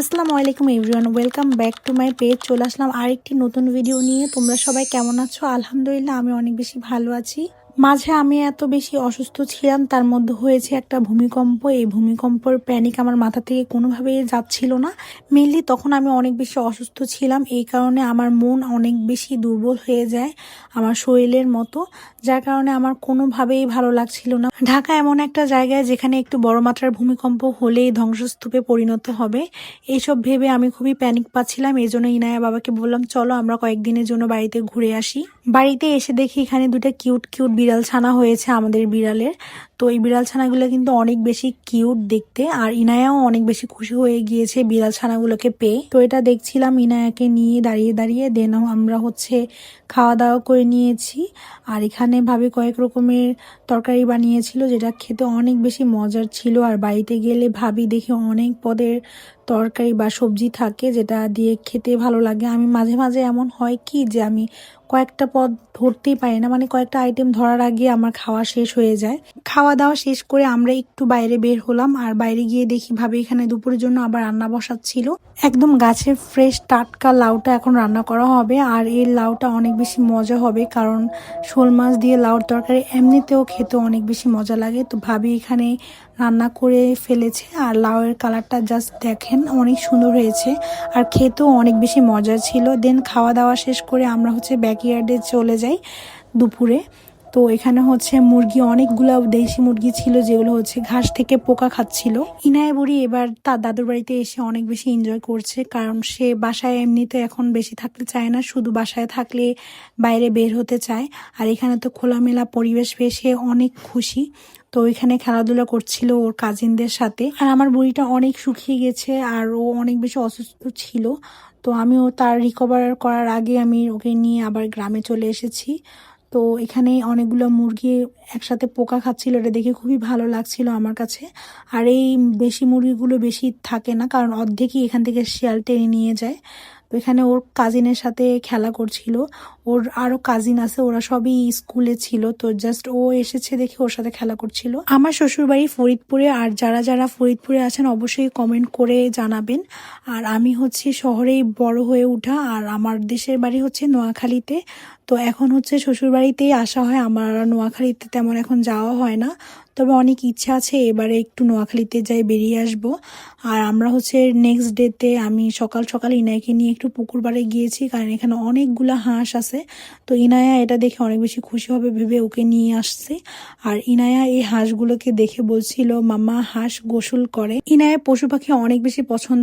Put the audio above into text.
আসসালামু আলাইকুম everyone, welcome back to my page. চলে আসলাম আরেকটি নতুন ভিডিও নিয়ে। তোমরা সবাই কেমন আছো? আলহামদুলিল্লাহ, আমি অনেক বেশি ভালো আছি। মাঝে আমি এত বেশি অসুস্থ ছিলাম, তার মধ্যে হয়েছে একটা ভূমিকম্প। এই ভূমিকম্পর প্যানিক আমার মাথা থেকে কোনোভাবেই যাচ্ছিল না। মেনলি তখন আমি অনেক বেশি অসুস্থ ছিলাম, এই কারণে আমার মন অনেক বেশি দুর্বল হয়ে যায় আমার শরীরের মতো, যার কারণে আমার কোনোভাবেই ভালো লাগছিল না। ঢাকা এমন একটা জায়গায় যেখানে একটু বড় মাত্রার ভূমিকম্প হলেই ধ্বংসস্তূপে পরিণত হবে। এইসব ভেবে আমি খুবই প্যানিক পাচ্ছিলাম, এই জন্য ইনায়া বাবাকে বললাম, চলো আমরা কয়েকদিনের জন্য বাড়িতে ঘুরে আসি। বাড়িতে এসে দেখি এখানে দুটো কিউট কিউট বিড়াল ছানা হয়েছে আমাদের বিড়ালের। তো এই বিড়াল ছানাগুলো কিন্তু অনেক বেশি কিউট দেখতে, আর ইনায়াও অনেক বেশি খুশি হয়ে গিয়েছে বিড়াল ছানাগুলোকে পেয়ে। তো এটা দেখছিলাম ইনায়াকে নিয়ে দাঁড়িয়ে দাঁড়িয়ে দেন আমরা হচ্ছে খাওয়া দাওয়া করে নিয়েছি। আর এখানে ভাবে কয়েক রকমের তরকারি বানিয়েছিল যেটা খেতে অনেক বেশি মজার ছিল। আর বাড়িতে গেলে ভাবি দেখি অনেক পদের তরকারি বা সবজি থাকে যেটা দিয়ে খেতে ভালো লাগে। আমি মাঝে মাঝে এমন হয় কি যে আমি কয়েকটা পদ ধরতেই পারি না মানে কয়েকটা আইটেম ধরার আগে আমার খাওয়া শেষ হয়ে যায়। খাওয়া দাওয়া শেষ করে আমরা একটু বাইরে বের হলাম। আর বাইরে গিয়ে দেখি ভাবে এখানে দুপুরের জন্য আবার রান্না বসাচ্ছিল। একদম গাছের ফ্রেশ টাটকা লাউটা এখন রান্না করা হবে। আর এই লাউটা অনেক বেশি মজা হবে কারণ শোল মাছ দিয়ে লাউর তরকারি এমনিতেও খেতে অনেক বেশি মজা লাগে। তো ভাবি এখানে রান্না করে ফেলেছে। আর লাউয়ের কালারটা জাস্ট দেখেন, অনেক সুন্দর হয়েছে। আর খেতেও অনেক বেশি মজা ছিল। দেন খাওয়া দাওয়া শেষ করে আমরা হচ্ছে ব্যাকইয়ার্ডে চলে যাই দুপুরে। তো এখানে হচ্ছে মুরগি অনেকগুলো দেশি মুরগি ছিল যেগুলো হচ্ছে ঘাস থেকে পোকা খাচ্ছিল। ইনায় বুড়ি এবার তার দাদুর বাড়িতে এসে অনেক বেশি এনজয় করছে কারণ সে বাসায় এমনিতে এখন বেশি থাকতে চায় না, শুধু বাসায় থাকলে বাইরে বের হতে চায়। আর এখানে তো খোলামেলা পরিবেশ পেয়ে অনেক খুশি। তো ওইখানে খেলাধুলা করছিল ওর কাজিনদের সাথে। আর আমার বুড়িটা অনেক শুকিয়ে গেছে আর ও অনেক বেশি অসুস্থ ছিল। তো আমিও তার রিকভার করার আগে আমি ওকে নিয়ে আবার গ্রামে চলে এসেছি। তো এখানে অনেকগুলো মুরগি একসাথে পোকা খাচ্ছিল, এটা দেখে খুবই ভালো লাগছিল আমার কাছে। আর এই বেশি মুরগিগুলো বেশি থাকে না, কারণ অর্ধেকই এখান থেকে শিয়াল টেনে নিয়ে যায়। তো এখানে ওর কাজিনের সাথে খেলা করছিল। ওর আরও কাজিন আছে, ওরা সবই স্কুলে ছিল, তো জাস্ট ও এসেছে দেখে ওর সাথে খেলা করছিল। আমার শ্বশুর বাড়ি ফরিদপুরে, আর যারা যারা ফরিদপুরে আছেন অবশ্যই কমেন্ট করে জানাবেন। আর আমি হচ্ছে শহরেই বড় হয়ে ওঠা আর আমার দেশের বাড়ি হচ্ছে নোয়াখালীতে। তো এখন হচ্ছে শ্বশুর বাড়িতেই আসা হয়, আমার নোয়াখালীতে তেমন এখন যাওয়া হয় না। তবে অনেক ইচ্ছা আছে, এবারে একটু নোয়াখালীতে যাই বেরিয়ে আসব। আর আমরা হচ্ছে নেক্সট ডেতে আমি সকাল সকাল ইনাইকে নিয়ে একটু পুকুর পাড়ে গিয়েছি, কারণ এখানে অনেকগুলো হাঁস আছে। তো ইনায়া এটা দেখে অনেক বেশি খুশি হবে, ভেবে ওকে নিয়ে আসছে। আর ইনায়া এই হাঁসগুলোকে দেখে বলছিল, মামা, হাঁস গোসল করে। ইনায়া পশু পাখি অনেক বেশি পছন্দ